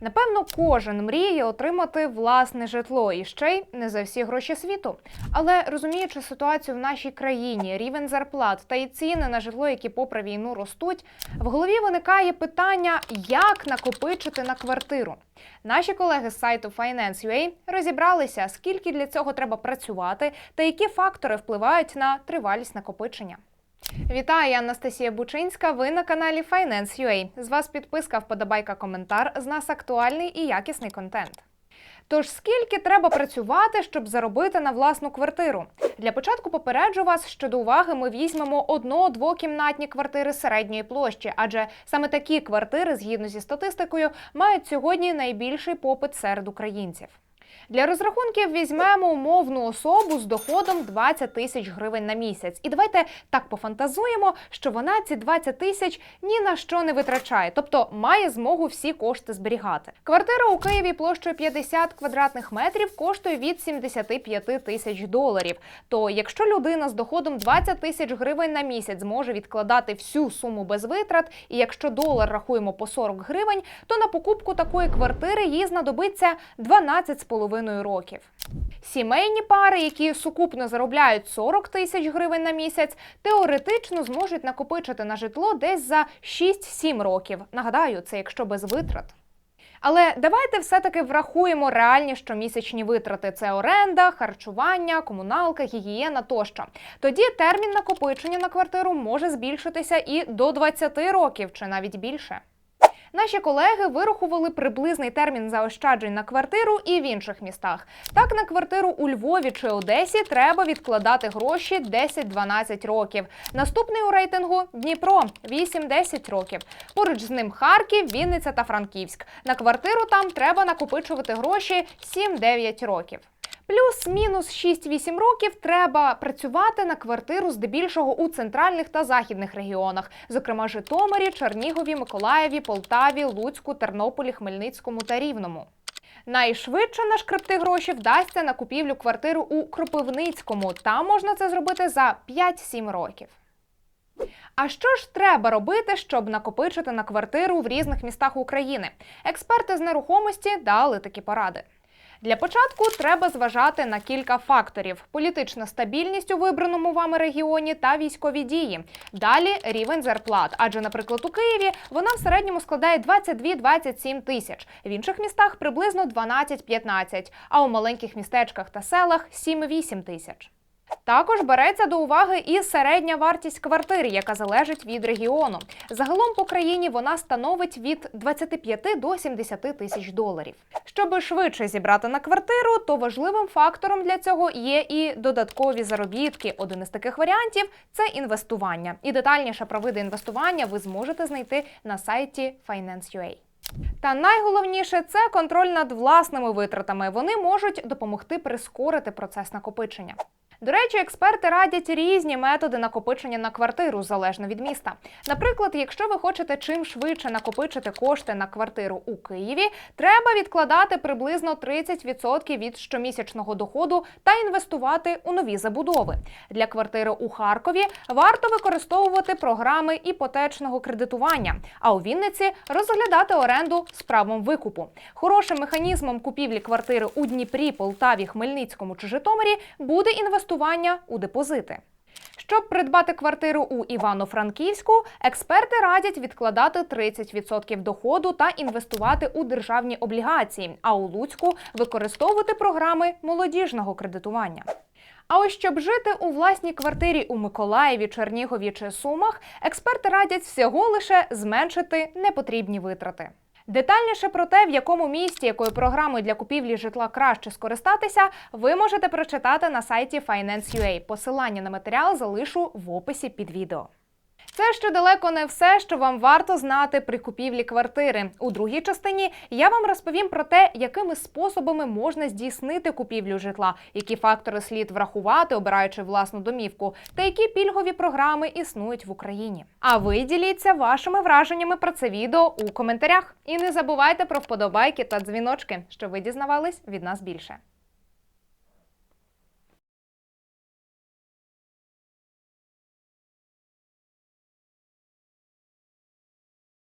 Напевно, кожен мріє отримати власне житло і ще й не за всі гроші світу. Але розуміючи ситуацію в нашій країні, рівень зарплат та й ціни на житло, які попри війну ростуть, в голові виникає питання, як накопичити на квартиру. Наші колеги з сайту Finance.ua розібралися, скільки для цього треба працювати та які фактори впливають на тривалість накопичення. Вітаю, я Анастасія Бучинська. Ви на каналі Finance.ua. З вас підписка, вподобайка, коментар. З нас актуальний і якісний контент. Тож скільки треба працювати, щоб заробити на власну квартиру? Для початку попереджу вас, що до уваги ми візьмемо одно-двокімнатні квартири середньої площі, адже саме такі квартири, згідно зі статистикою, мають сьогодні найбільший попит серед українців. Для розрахунків візьмемо умовну особу з доходом 20 тисяч гривень на місяць. І давайте так пофантазуємо, що вона ці 20 тисяч ні на що не витрачає, тобто має змогу всі кошти зберігати. Квартира у Києві площею 50 квадратних метрів коштує від 75 тисяч доларів. То якщо людина з доходом 20 тисяч гривень на місяць зможе відкладати всю суму без витрат, і якщо долар рахуємо по 40 гривень, то на покупку такої квартири їй знадобиться 12,5 років. Сімейні пари, які сукупно заробляють 40 тисяч гривень на місяць, теоретично зможуть накопичити на житло десь за 6-7 років. Нагадаю, це якщо без витрат. Але давайте все-таки врахуємо реальні щомісячні витрати: це оренда, харчування, комуналка, гігієна тощо. Тоді термін накопичення на квартиру може збільшитися і до 20 років чи навіть більше. Наші колеги вирахували приблизний термін заощаджень на квартиру і в інших містах. Так, на квартиру у Львові чи Одесі треба відкладати гроші 10-12 років. Наступний у рейтингу Дніпро 8-10 років. Поруч з ним Харків, Вінниця та Франківськ. На квартиру там треба накопичувати гроші 7-9 років. Плюс-мінус 6-8 років треба працювати на квартиру здебільшого у центральних та західних регіонах, зокрема Житомирі, Чернігові, Миколаєві, Полтаві, Луцьку, Тернополі, Хмельницькому та Рівному. Найшвидше нашкребти гроші вдасться на купівлю квартиру у Кропивницькому. Там можна це зробити за 5-7 років. А що ж треба робити, щоб накопичити на квартиру в різних містах України? Експерти з нерухомості дали такі поради. Для початку треба зважати на кілька факторів: політична стабільність у вибраному вами регіоні та військові дії. Далі рівень зарплат. Адже, наприклад, у Києві вона в середньому складає 22-27 тисяч, в інших містах приблизно 12-15, а у маленьких містечках та селах 7-8 тисяч. Також береться до уваги і середня вартість квартири, яка залежить від регіону. Загалом по країні вона становить від 25 до 70 тисяч доларів. Щоб швидше зібрати на квартиру, то важливим фактором для цього є і додаткові заробітки. Один із таких варіантів це інвестування. І детальніше про види інвестування ви зможете знайти на сайті Finance.ua. Та найголовніше це контроль над власними витратами. Вони можуть допомогти прискорити процес накопичення. До речі, експерти радять різні методи накопичення на квартиру залежно від міста. Наприклад, якщо ви хочете чим швидше накопичити кошти на квартиру у Києві, треба відкладати приблизно 30% від щомісячного доходу та інвестувати у нові забудови. Для квартири у Харкові варто використовувати програми іпотечного кредитування, а у Вінниці розглядати оренду з правом викупу. Хорошим механізмом купівлі квартири у Дніпрі, Полтаві, Хмельницькому чи Житомирі буде інвестування у депозити. Щоб придбати квартиру у Івано-Франківську, експерти радять відкладати 30% доходу та інвестувати у державні облігації, а у Луцьку використовувати програми молодіжного кредитування. А ось щоб жити у власній квартирі у Миколаєві, Чернігові чи Сумах, експерти радять всього лише зменшити непотрібні витрати. Детальніше про те, в якому місті якою програмою для купівлі житла краще скористатися, ви можете прочитати на сайті Finance.ua. Посилання на матеріал залишу в описі під відео. Це ще далеко не все, що вам варто знати при купівлі квартири. У другій частині я вам розповім про те, якими способами можна здійснити купівлю житла, які фактори слід врахувати, обираючи власну домівку, та які пільгові програми існують в Україні. А ви діліться вашими враженнями про це відео у коментарях. І не забувайте про вподобайки та дзвіночки, що ви дізнавались від нас більше.